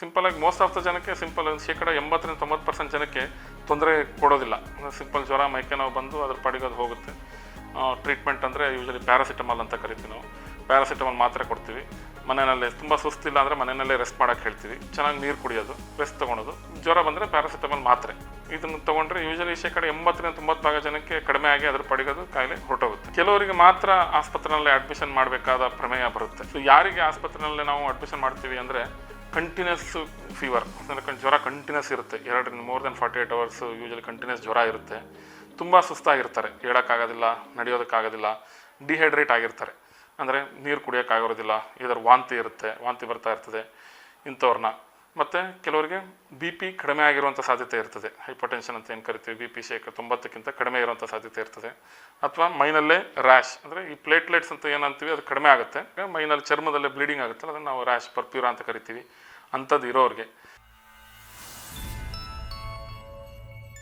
Simple ಆಗಿ most of the ಜನಕ್ಕೆ simple ಶೇಕಡ ಎಂಬತ್ತರಿಂದ ತೊಂಬತ್ತು ಪರ್ಸೆಂಟ್ ಜನಕ್ಕೆ ತೊಂದರೆ ಕೊಡೋದಿಲ್ಲ. ಸಿಂಪಲ್ ಜ್ವರ, ಮೈಕೆ ನಾವು ಬಂದು ಅದ್ರ ಪಾಡಿಗೆ ಅದು ಹೋಗುತ್ತೆ. ಟ್ರೀಟ್ಮೆಂಟ್ ಅಂದರೆ ಯೂಶಲಿ ಪ್ಯಾರಾಸಿಟಮಾಲ್ ಅಂತ ಕರಿತೀವಿ ನಾವು. ಪ್ಯಾರಾಸಿಟಮಾಲ್ ಮಾತ್ರೆ ಕೊಡ್ತೀವಿ. ಮನೆಯಲ್ಲೇ ತುಂಬ ಸುಸ್ತಿಲ್ಲ ಅಂದರೆ ಮನೆಯಲ್ಲೇ ರೆಸ್ಟ್ ಮಾಡೋಕ್ಕೆ ಹೇಳ್ತೀವಿ. ಚೆನ್ನಾಗಿ ನೀರು ಕುಡಿಯೋದು ರೆಸ್ಟ್ ತೊಗೊಳೋದು. ಜ್ವರ ಬಂದರೆ ಪ್ಯಾರಾಸಿಟಮಾಲ್ ಮಾತ್ರೆ. ಇದನ್ನು ತೊಗೊಂಡ್ರೆ ಯೂಶಲಿ ಶೇಕಡ ಎಂಬತ್ತರಿಂದ ತೊಂಬತ್ತು ಭಾಗ ಜನಕ್ಕೆ ಕಡಿಮೆ ಆಗಿ ಅದ್ರ ಪಾಡಿಗೆ ಅದು ಕಾಯಿಲೆ ಹೊರಟೋಗುತ್ತೆ. ಕೆಲವರಿಗೆ ಮಾತ್ರ ಆಸ್ಪತ್ರೆಯಲ್ಲಿ ಅಡ್ಮಿಷನ್ ಮಾಡಬೇಕಾದ ಪ್ರಮೇಯ ಬರುತ್ತೆ. ಸೊ ಯಾರಿಗೆ ಆಸ್ಪತ್ರೆಯಲ್ಲಿ ನಾವು ಅಡ್ಮಿಷನ್ ಮಾಡ್ತೀವಿ ಅಂದರೆ ಕಂಟಿನ್ಯೂಸ್ ಫೀವರ್ ಅಂದರೆ ಜ್ವರ ಕಂಟಿನ್ಯೂಸ್ ಇರುತ್ತೆ. ಎರಡರಿಂದ more than forty eight hours usually continuous ಜ್ವರ ಇರುತ್ತೆ. ತುಂಬ ಸುಸ್ತಾಗಿರ್ತಾರೆ. ಹೇಳೋಕ್ಕಾಗೋದಿಲ್ಲ ನಡೆಯೋದಕ್ಕಾಗೋದಿಲ್ಲ ಡಿಹೈಡ್ರೇಟ್ ಆಗಿರ್ತಾರೆ. ಅಂದರೆ ನೀರು ಕುಡಿಯೋಕ್ಕಾಗಿರೋದಿಲ್ಲ ಇದರ ವಾಂತಿ ಇರುತ್ತೆ, ವಾಂತಿ ಬರ್ತಾ ಇರ್ತದೆ. ಇಂಥವ್ರನ್ನ. ಮತ್ತು ಕೆಲವರಿಗೆ ಬಿ ಪಿ ಕಡಿಮೆ ಆಗಿರುವಂಥ ಸಾಧ್ಯತೆ ಇರ್ತದೆ. ಹೈಪರ್ಟೆನ್ಷನ್ ಅಂತ ಏನು ಕರಿತೀವಿ? ಬಿ ಪಿ ಶೇಕ ತೊಂಬತ್ತಕ್ಕಿಂತ ಕಡಿಮೆ ಇರುವಂಥ ಸಾಧ್ಯತೆ ಇರ್ತದೆ. ಅಥವಾ ಮೈನಲ್ಲೇ ರ್ಯಾಶ್ ಅಂದರೆ ಈ ಪ್ಲೇಟ್ಲೆಟ್ಸ್ ಅಂತ ಏನಂತೀವಿ, ಅದು ಕಡಿಮೆ ಆಗುತ್ತೆ. ಮೈನಲ್ಲಿ ಚರ್ಮದಲ್ಲೇ ಬ್ಲೀಡಿಂಗ್ ಆಗುತ್ತೆ ಅದನ್ನು ನಾವು ರ್ಯಾಶ್ ಪರ್ಪ್ಯೂರ ಅಂತ ಕರಿತೀವಿ. ಅಂಥದ್ದು ಇರೋರಿಗೆ